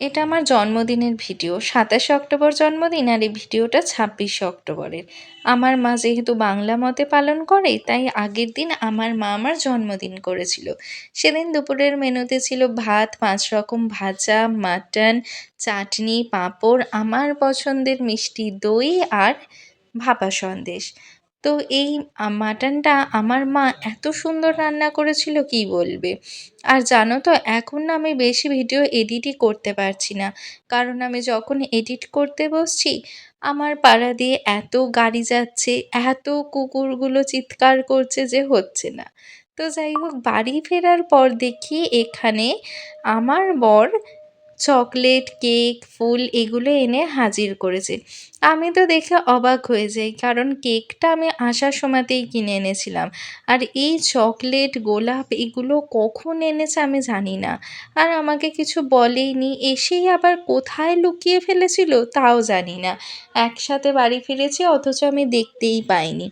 এটা আমার জন্মদিনের ভিডিও। সাতাশে অক্টোবর জন্মদিন আর এই ভিডিওটা ছাব্বিশে অক্টোবরের। আমার মা যেহেতু বাংলা মতে পালন করে, তাই আগের দিন আমার মা আমার জন্মদিন করেছিল। সেদিন দুপুরের মেনুতে ছিল ভাত, পাঁচ রকম ভাজা, মাটন, চাটনি, পাঁপড়, আমার পছন্দের মিষ্টি দই আর ভাপা সন্দেশ। তো এই মাটনটা আমার মা এত সুন্দর রান্না করেছিল, কী বলবে? আর জানো তো, এখন না আমি বেশি ভিডিও এডিটই করতে পারছি না। কারণ আমি যখন এডিট করতে বসছি, আমার পাড়া দিয়ে এত গাড়ি যাচ্ছে, এত কুকুরগুলো চিৎকার করছে যে হচ্ছে না। তো যাই হোক, বাড়ি ফেরার পর দেখি এখানে আমার বর চকলেট, কেক, ফুল এগুলো এনে হাজির করেছে। আমি তো দেখে অবাক হয়ে যাই, কারণ কেকটা আমি আসার সময়তেই কিনে এনেছিলাম। আর এই চকলেট, গোলাপ এগুলো কখন এনেছে আমি জানি না। আর আমাকে কিছু বলেইনি, এসেই আবার কোথায় লুকিয়ে ফেলেছিল তাও জানি না। একসাথে বাড়ি ফিরেছি, অথচ আমি দেখতেই পাইনি।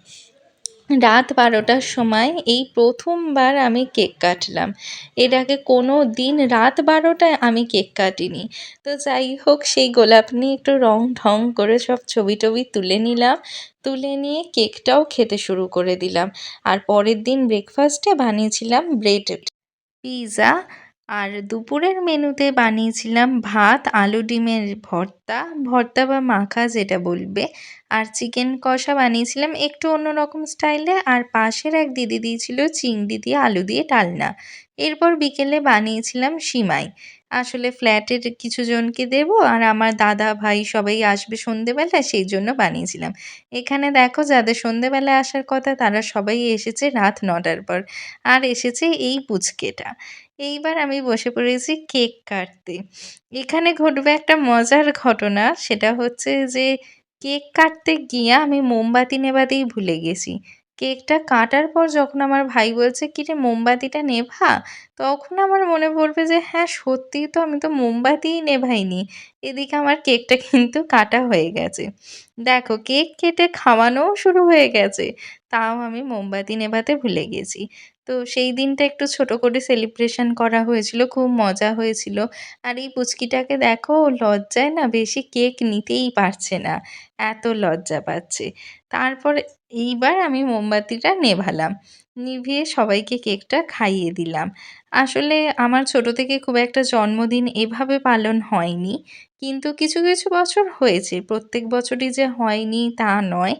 রাত বারোটার সময় এই প্রথমবার আমি কেক কাটলাম। এর আগে কোনো দিন রাত বারোটায় আমি কেক কাটিনি। তো যাই হোক, সেই গোলাপ নিয়ে একটু রং ঢং করে সব ছবি টবি তুলে নিলাম। তুলে নিয়ে কেকটাও খেতে শুরু করে দিলাম। আর পরের দিন ব্রেকফাস্টে বানিয়েছিলাম ব্রেড পিৎজা আর দুপুরের মেনুতে বানিয়েছিলাম ভাত, আলু ডিমের ভর্তা ভর্তা বা মাখা যেটা বলবে। আর চিকেন কষা বানিয়েছিলাম একটু অন্যরকম স্টাইলে। আর পাশের এক দিদি দিয়েছিল চিংড়ি দিয়ে আলু দিয়ে ডালনা। এরপর বিকেলে বানিয়েছিলাম সিমাই। আসলে ফ্ল্যাটের কিছু জনকে দেবো আর আমার দাদা ভাই সবাই আসবে সন্ধেবেলা, সেই জন্য বানিয়েছিলাম। এখানে দেখো যাদের সন্ধেবেলায় আসার কথা, তারা সবাই এসেছে রাত নটার পর। আর এসেছে এই পুচকেটা। এইবার আমি বসে পড়েছি কেক কাটতে। এখানে ঘটবে একটা মজার ঘটনা, সেটা হচ্ছে যে কেক কাটতে গিয়ে আমি মোমবাতি নেবাতেই ভুলে গেছি। কেকটা কাটার পর যখন আমার ভাই বলছে, কি রে মোমবাতিটা নেভা? তখন আমার মনে পড়বে যে হ্যাঁ সত্যিই তো আমি তো মোমবাতিই নেভাইনি। এদিকে আমার কেকটা কিন্তু কাটা হয়ে গেছে। দেখো, কেক কেটে খাওয়ানোও শুরু হয়ে গেছে। তাও আমি মোমবাতি নেভাতে ভুলে গেছি। তো সেই দিনটা একটু ছোট করে সেলিব্রেশন করা হয়েছিল, খুব মজা হয়েছিল। আর এই পুচকিটাকে দেখো লজ্জায় না বেশি কেক নিতেই পারছে না, এত লজ্জা পাচ্ছে। তারপর এইবার আমি মোমবাতিটা নেভালাম। নিভিয়ে সবাইকে কেকটা খাইয়ে দিলাম। আসলে আমার ছোট থেকে খুব একটা জন্মদিন এভাবে পালন হয়নি। কিন্তু কিছু কিছু বছর হয়েছে। প্রত্যেক বছরই যে হয়নি তা নয়।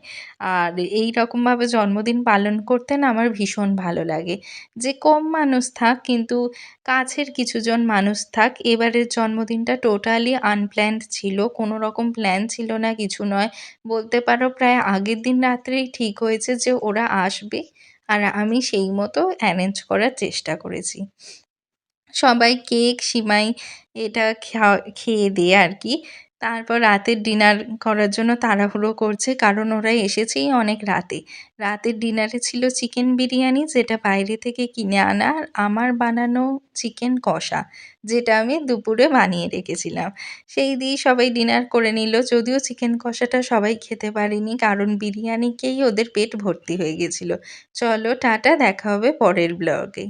আর এই রকমভাবে জন্মদিন পালন করতে না আমার ভীষণ ভালো লাগে। যে কম মানুষ থাক কিন্তু কাছের কিছুজন মানুষ থাক, এবারের জন্মদিনটা টোটালি আনপ্ল্যান্ড ছিল। কোনো রকম প্ল্যান ছিল না, কিছু নয়। বলতে পারো প্রায় আগের দিন রাত্রেই ঠিক হয়েছে যে ওরা আসবে। আর আমি সেই মতো অ্যারেঞ্জ করার চেষ্টা করেছি। সবাই কেক সিমাই এটা খেয়ে দিয়ে আর কি তারপর রাতের ডিনার করার জন্য তাড়াহুড়ো করছে, কারণ ওরা এসেছেই অনেক রাতে। রাতের ডিনারে ছিল চিকেন বিরিয়ানি, যেটা বাইরে থেকে কিনে আনা আমার বানানো চিকেন কষা, যেটা আমি দুপুরে বানিয়ে রেখেছিলাম। সেই দিয়েই সবাই ডিনার করে নিল, যদিও চিকেন কষাটা সবাই খেতে পারেনি, কারণ বিরিয়ানিকেই ওদের পেট ভর্তি হয়ে গেছিল। চলো, টাটা, দেখা হবে পরের ব্লগে।